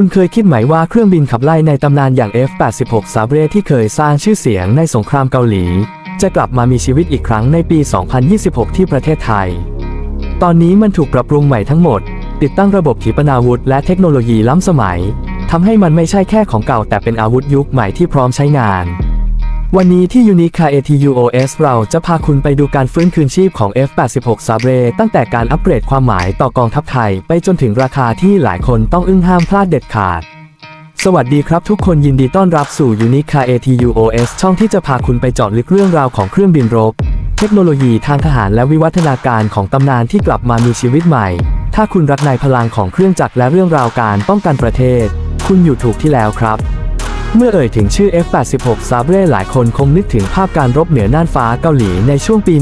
คุณเคยคิดไหมว่าเครื่องบินขับไล่ในตำนานอย่าง F-86 Sabre ที่เคยสร้างชื่อเสียงในสงครามเกาหลี จะกลับมามีชีวิตอีกครั้งในปี 2026 ที่ประเทศไทย ตอนนี้มันถูกปรับปรุงใหม่ทั้งหมด ติดตั้งระบบขีปนาวุธและเทคโนโลยีล้ำสมัยทำให้มันไม่ใช่แค่ของเก่าแต่เป็นอาวุธยุคใหม่ที่พร้อมใช้งาน วันนี้ที่ Unique Car ATUOS เราจะพาคุณไปดูการฟื้นคืนชีพของ F86 Sabre ตั้งแต่การอัปเกรดความหมายต่อกองทัพไทย ไปจนถึงราคาที่หลายคนต้องอึ้งห้ามพลาดเด็ดขาด สวัสดีครับทุกคนยินดีต้อนรับสู่ Unique Car ATUOS ช่องที่จะพาคุณไปเจาะลึกเรื่องราวของเครื่องบินรบ เทคโนโลยีทางทหารและวิวัฒนาการของตำนานที่กลับมามีชีวิตใหม่ ถ้าคุณรักในพลังของเครื่องจักรและเรื่องราวการป้องกันประเทศ คุณอยู่ถูกที่แล้วครับ เมื่อเอ่ยถึงชื่อ F86 Sabre หลายคนคงนึกถึงภาพการรบเหนือน่านฟ้าเกาหลีในช่วงปี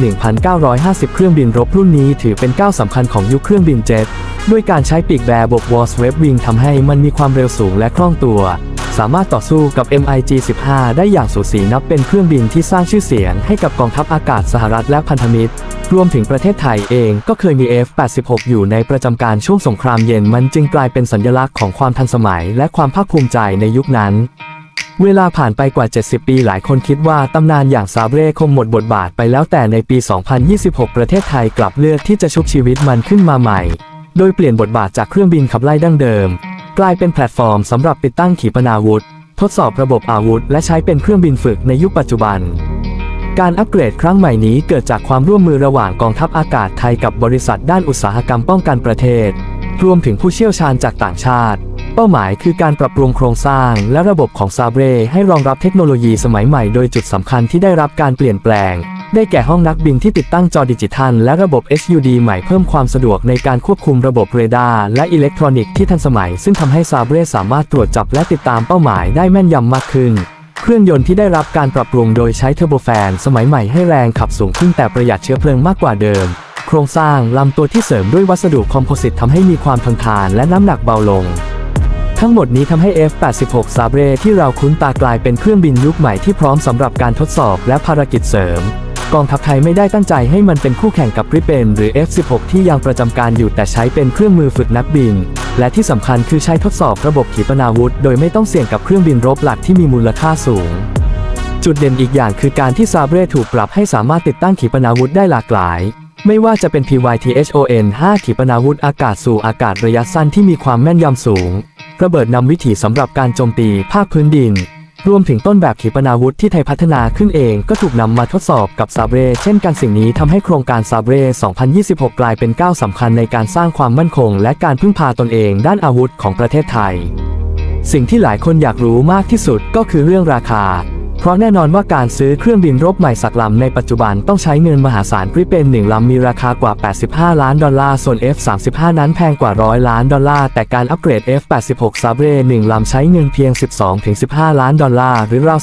1950 เครื่องบินรบรุ่นนี้ถือเป็นก้าวสำคัญของยุคเครื่องบินเจ็ต ด้วยการใช้ปีกแบร์บกวอลสเวฟวิงทำให้มันมีความเร็วสูงและคล่องตัว สามารถต่อสู้กับ MiG-15 ได้อย่างสูสีนับเป็นเครื่องบินที่สร้างชื่อเสียงให้กับกองทัพอากาศสหรัฐและพันธมิตร รวมถึงประเทศไทยเองก็เคยมี F-86 อยู่ในประจำการช่วงสงครามเย็นมันจึงกลายเป็นสัญลักษณ์ของความทันสมัย และความภาคภูมิใจในยุคนั้น เวลาผ่านไปกว่า 70 ปีหลายคนคิดว่าตำนานอย่างซาเบร่คงหมดบทบาทไปแล้วแต่ในปี 2026 ประเทศไทยกลับเลือกที่จะชุบชีวิตมันขึ้นมาใหม่ โดยเปลี่ยนบทบาทจากเครื่องบินขับไล่ดั้งเดิม กลายเป็นแพลตฟอร์มสำหรับติดตั้งขีปนาวุธ ทดสอบระบบอาวุธ และใช้เป็นเครื่องบินฝึกในยุคปัจจุบัน การอัปเกรดครั้งใหม่นี้เกิดจากความร่วมมือระหว่างกองทัพอากาศไทยกับบริษัทด้านอุตสาหกรรมป้องกันประเทศ รวมถึงผู้เชี่ยวชาญจากต่างชาติ เป้าหมายคือการปรับปรุงโครงสร้างและระบบของซาเบรให้รองรับเทคโนโลยีสมัยใหม่โดยจุดสำคัญที่ได้รับการเปลี่ยนแปลง ได้แก่ห้องนักบินที่ติดตั้งจอดิจิทัล และระบบ HUD ใหม่เพิ่มความสะดวกในการควบคุมระบบเรดาร์และอิเล็กทรอนิกส์ที่ทันสมัย ซึ่งทำให้ซาเบรสามารถตรวจจับและติดตามเป้าหมายได้แม่นยำมากขึ้น เครื่องยนต์ที่ได้รับการปรับปรุงโดยใช้เทอร์โบแฟนสมัยใหม่ให้แรงขับสูงขึ้นแต่ประหยัดเชื้อเพลิงมากกว่าเดิม โครงสร้างลำตัวที่เสริมด้วยวัสดุคอมโพสิตทำให้มีความทนทานและน้ำหนักเบาลง ทั้งหมดนี้ทำให้ F86 Sabre ที่เราคุ้นตากลายเป็นเครื่องบินยุคใหม่ที่พร้อมสำหรับการทดสอบและภารกิจเสริม กองทัพไทยไม่ได้ตั้งใจให้มันเป็นคู่แข่งกับริเปนหรือ F16 ที่ยังประจำการอยู่แต่ใช้เป็นเครื่องมือฝึกนักบิน และที่สำคัญคือใช้ทดสอบระบบขีปนาวุธ โดยไม่ต้องเสี่ยงกับเครื่องบินรบหลักที่มีมูลค่าสูง จุดเด่นอีกอย่างคือการที่ซาเบรถูกปรับให้สามารถติดตั้งขีปนาวุธได้หลากหลายไม่ว่าจะเป็น PYTHON 5 ขีปนาวุธอากาศสู่อากาศระยะสั้นที่มีความแม่นยำสูง ระเบิดนำวิถีสำหรับการโจมตีภาคพื้นดิน รวมถึงต้นแบบขีปนาวุธที่ไทยพัฒนาขึ้นเองก็ถูกนำมาทดสอบกับซาเบรเช่นกันสิ่งนี้ทำให้โครงการซาเบร2026 กลายเป็นก้าวสำคัญในการสร้างความมั่นคง และการพึ่งพาตนเองด้านอาวุธของประเทศไทย สิ่งที่หลายคนอยากรู้มากที่สุดก็คือเรื่องราคา เพราะแน่นอนว่าการซื้อเครื่องบินรบใหม่สักลำในปัจจุบันต้องใช้เงินมหาศาลกริเป็นหนึ่งลำมีราคากว่า 85 ล้านดอลลาร์ ส่วน F35 นั้นแพงกว่า 100 ล้านดอลลาร์ แต่การอัปเกรด F86 Sabre หนึ่งลำใช้เงินเพียง 12-15 ล้านดอลลาร์ หรือราว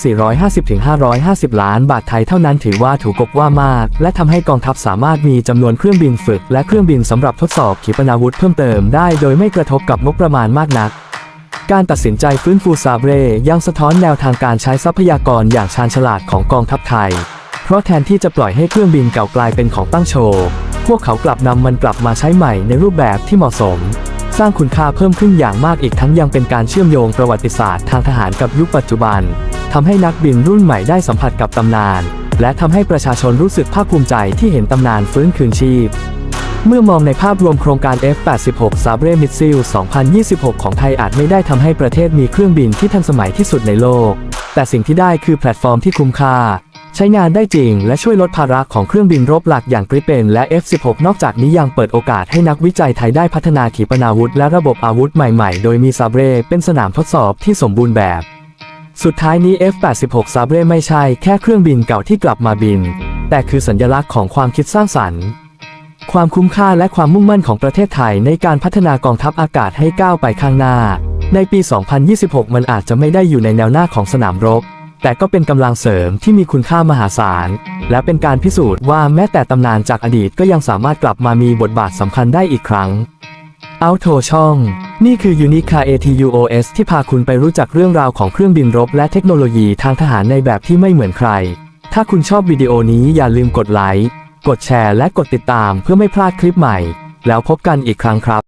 450-550 ล้านบาทไทยเท่านั้นถือว่าถูกกบว่ามาก และทำให้กองทัพสามารถมีจำนวนเครื่องบินฝึก และเครื่องบินสำหรับทดสอบขีปนาวุธเพิ่มเติมได้ โดยไม่กระทบกับงบประมาณมากนัก การตัดสินใจฟื้นฟูซาเบรยังสะท้อนแนวทางการใช้ทรัพยากรอย่างชาญฉลาดของกองทัพไทย เพราะแทนที่จะปล่อยให้เครื่องบินเก่ากลายเป็นของตั้งโชว์ พวกเขากลับนำมันกลับมาใช้ใหม่ในรูปแบบที่เหมาะสม สร้างคุณค่าเพิ่มขึ้นอย่างมากอีกทั้งยังเป็นการเชื่อมโยงประวัติศาสตร์ทางทหารกับยุคปัจจุบันทำให้นักบินรุ่นใหม่ได้สัมผัสกับตำนาน และทำให้ประชาชนรู้สึกภาคภูมิใจที่เห็นตำนานฟื้นคืนชีพ เมื่อมองในภาพรวมโครงการ F86 Sabre Missile 2026 ของไทยอาจไม่ได้ทำให้ประเทศมีเครื่องบินที่ทันสมัยที่สุดในโลก แต่สิ่งที่ได้คือแพลตฟอร์มที่คุ้มค่า ใช้งานได้จริงและช่วยลดภาระของเครื่องบินรบหลักอย่างกริเปนและ F16 นอกจากนี้ยังเปิดโอกาสให้นักวิจัยไทยได้พัฒนาขีปนาวุธและระบบอาวุธใหม่ๆ โดยมี Sabre เป็นสนามทดสอบที่สมบูรณ์แบบ สุดท้ายนี้ F86 Sabre ไม่ใช่แค่เครื่องบินเก่าที่กลับมาบิน แต่คือสัญลักษณ์ของความคิดสร้างสรรค์ ความคุ้มค่าและความมุ่งมั่นของประเทศไทยในการพัฒนากองทัพอากาศให้ก้าวไปข้างหน้า ในปี 2026 มันอาจจะไม่ได้อยู่ในแนวหน้าของสนามรบ แต่ก็เป็นกำลังเสริมที่มีคุณค่ามหาศาล และเป็นการพิสูจน์ว่าแม้แต่ตำนานจากอดีตก็ยังสามารถกลับมามีบทบาทสำคัญได้อีกครั้งเอาโทช่อง นี่คือ u n i q u a ATUOS ที่พาคุณไปรู้จักเรื่องราวของเครื่องบินรบและเทคโนโลยีทางทหารในแบบที่ไม่เหมือนใคร ถ้าคุณชอบวิดีโอนี้อย่าลืมกดไลค์ กดแชร์และกดติดตามเพื่อไม่พลาดคลิปใหม่ แล้วพบกันอีกครั้งครับ